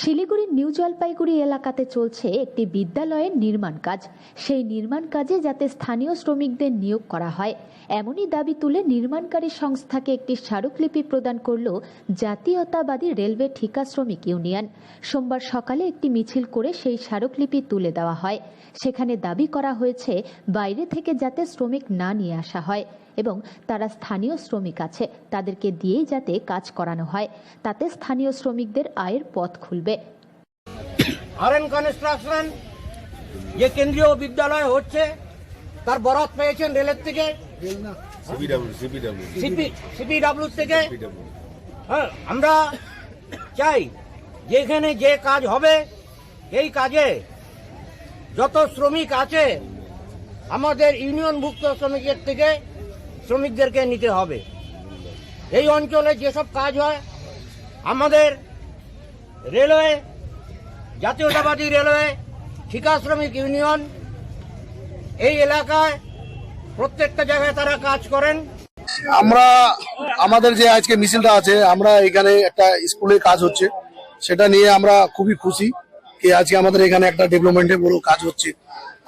শিলিগুড়ির নিউ জলপাইগুড়ি এলাকাতে চলছে একটি বিদ্যালয়ের নির্মাণ কাজ। সেই নির্মাণ কাজে যাতে স্থানীয় শ্রমিকদের নিয়োগ করা হয়, এমনই দাবি তুলে নির্মাণকারী সংস্থাকে একটি স্মারকলিপি প্রদান করল জাতীয়তাবাদী রেলওয়ে ঠিকা শ্রমিক ইউনিয়ন। সোমবার সকালে একটি মিছিল করে সেই স্মারকলিপি তুলে দেওয়া হয়। সেখানে দাবি করা হয়েছে, বাইরে থেকে যাতে শ্রমিক না নিয়ে আসা হয় এবং তারা স্থানীয় শ্রমিক আছে, তাদেরকে দিয়েই যাতে কাজ করানো হয়। তাতে স্থানীয় শ্রমিকদের আয়ের পথ খুলবে। আর এন কনস্ট্রাকশন যে কেন্দ্রীয় বিদ্যালয় হচ্ছে তার বরাত পেয়েছেন রেলের থেকে। সিপিডাব্লিউ সিপিডাব্লিউ সিপি সিপিডাব্লিউ থেকে। হ্যাঁ আমরা চাই যেখানে যে কাজ হবে এই কাজে যত শ্রমিক আছে আমাদের ইউনিয়নভুক্ত শ্রমিকের থেকে শ্রমিকদেরকে নিতে হবে। এই অঞ্চলে যেসব কাজ হয় আমাদের রেলওয়ে, জাতীয়তাবাদী রেলওয়ে ঠিকা শ্রমিক ইউনিয়ন, এই এলাকায় প্রত্যেকটা জায়গায় তারা কাজ করেন। আমরা, আমাদের যে আজকে মিছিলটা আছে, আমরা এখানে একটা স্কুলে কাজ হচ্ছে। সেটা নিয়ে আমরা খুবই খুশি কি আজকে আমাদের এখানে একটা ডেভেলপমেন্টের বড় কাজ হচ্ছে।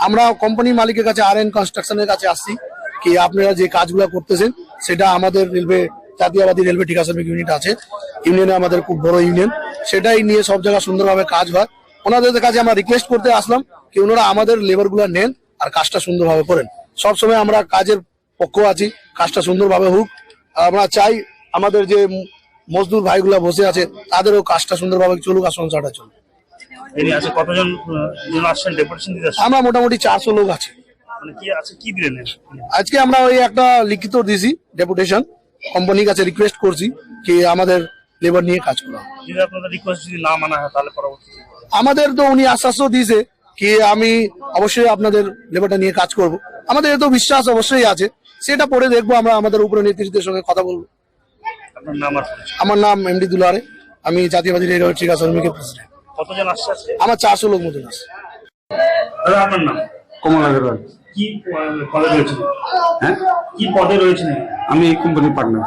আমরা কোম্পানি মালিকের কাছে আর এন কনস্ট্রাকশনের কাছে আসছি কি আপনারা যে কাজগুলো করতেছেন, সেটা আমাদের রেলওয়ে জাতীয়বাদী রেলওয়ে ঠিকা শ্রমিক ইউনিট আছে। ইউনিয়নে আমাদের খুব বড় ইউনিয়ন। সেটাই নিয়ে সব জায়গায় সুন্দরভাবে কাজ হয়। ওনাদের কাছে আমরা রিকোয়েস্ট করতে আসলাম কি ওনারা আমাদের লেবারগুলা নেন আর কাজটা সুন্দরভাবে করেন। সবসময় আমরা কাজের পক্ষ আছি কাজটা সুন্দরভাবে হোক। আমরা চাই আমাদের যে মজদুর ভাইগুলা বসে আছে তাদেরও কাজটা সুন্দরভাবে চলুক আর সংসারটা চলুক। কতজন আমরা মোটামুটি চারশো লোক মানে আছে আজকে আমরা ওই একটা লিখিত দিছি ডেপুটেশন কোম্পানির কাছে রিকোয়েস্ট করছি কি আমাদের লেবার নিয়ে কাজ করা। যদি আপনাদের রিকোয়েস্ট যদি না মানা হয় তাহলে পরবর্তী আমাদের তো উনি আশ্বাসও দিয়েছে কি আমি অবশ্যই আপনাদের লেবারটা নিয়ে কাজ করব। আমাদের তো বিশ্বাস অবশ্যই আছে। সেটা পরে দেখব আমরা আমাদের উপরে নেতৃত্বের সঙ্গে কথা বলব। আপনার নাম আর পরিচয়। আমার নাম এমডি দুলারে। আমি জাতীয়বাদী রেলওয়ে ঠিকা শ্রমিকের প্রেসিডেন্ট কতজন আসছে আজকে? আমার চারশো লোক মতন আছে। দাদা আপনার নাম? কমল আগরওয়াল কি আহ, পদে রয়েছেন? হ্যাঁ? কি পদে রয়েছেন? আমি এই কোম্পানির পার্টনার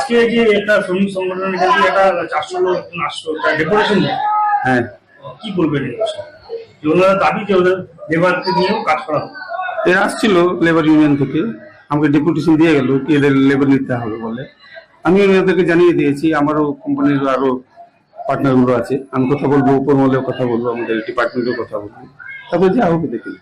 আজকে যে একটা শ্রমিক সংগঠনের কাছে একটা চারশো লোক আসলো ডেপুটেশন হ্যাঁ। কি বলবেন যে ওনারা দাবি যে ওদের লেবারকে নিয়েও কাজ করা এরা আসছিল লেবার ইউনিয়ন থেকে। আমাকে ডেপুটেশন দিয়ে গেল কি এদের লেবার নিতে হবে বলে। আমি ওদেরকে জানিয়ে দিয়েছি আমারও কোম্পানির আরও পার্টনারগুলো আছে। আমি কথা বলব উপর মহলেও কথা বলব আমাদের ডিপার্টমেন্টেও কথা বলব। তারপর যা হবে দেখি